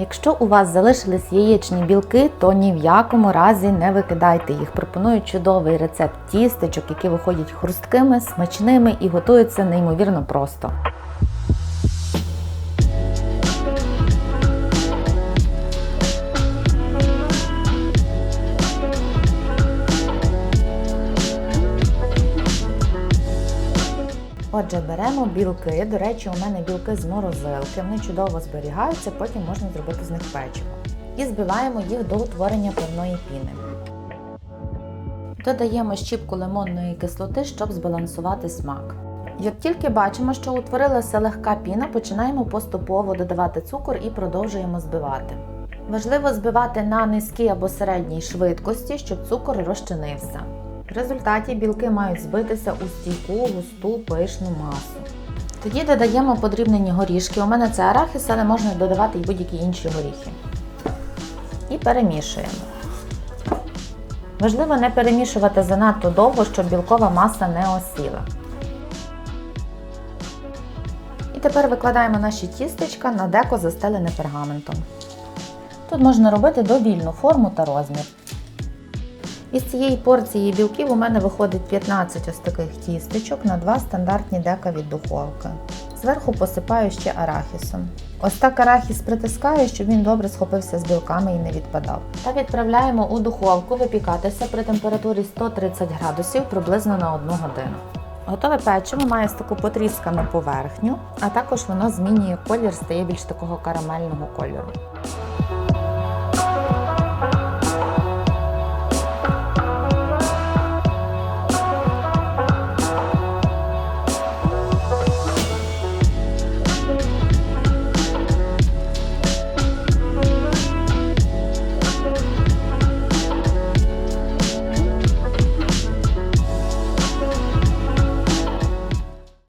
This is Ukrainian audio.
Якщо у вас залишились яєчні білки, то ні в якому разі не викидайте їх. Пропоную чудовий рецепт тістечок, які виходять хрусткими, смачними і готуються неймовірно просто. Отже, беремо білки. До речі, у мене білки з морозилки. Вони чудово зберігаються, потім можна зробити з них печиво. І збиваємо їх до утворення певної піни. Додаємо щіпку лимонної кислоти, щоб збалансувати смак. Як тільки бачимо, що утворилася легка піна, починаємо поступово додавати цукор і продовжуємо збивати. Важливо збивати на низькій або середній швидкості, щоб цукор розчинився. В результаті білки мають збитися у стійку, густу, пишну масу. Тоді додаємо подрібнені горішки. У мене це арахіс, але можна додавати і будь-які інші горіхи. І перемішуємо. Важливо не перемішувати занадто довго, щоб білкова маса не осіла. І тепер викладаємо наші тістечка на деко застелене пергаментом. Тут можна робити довільну форму та розмір. Із цієї порції білків у мене виходить 15 ось таких тістечок на 2 стандартні дека від духовки. Зверху посипаю ще арахісом. Ось так арахіс притискаю, щоб він добре схопився з білками і не відпадав. Та відправляємо у духовку випікатися при температурі 130 градусів приблизно на 1 годину. Готове печиво має ось таку потріскану поверхню, а також воно змінює колір, стає більш такого карамельного кольору.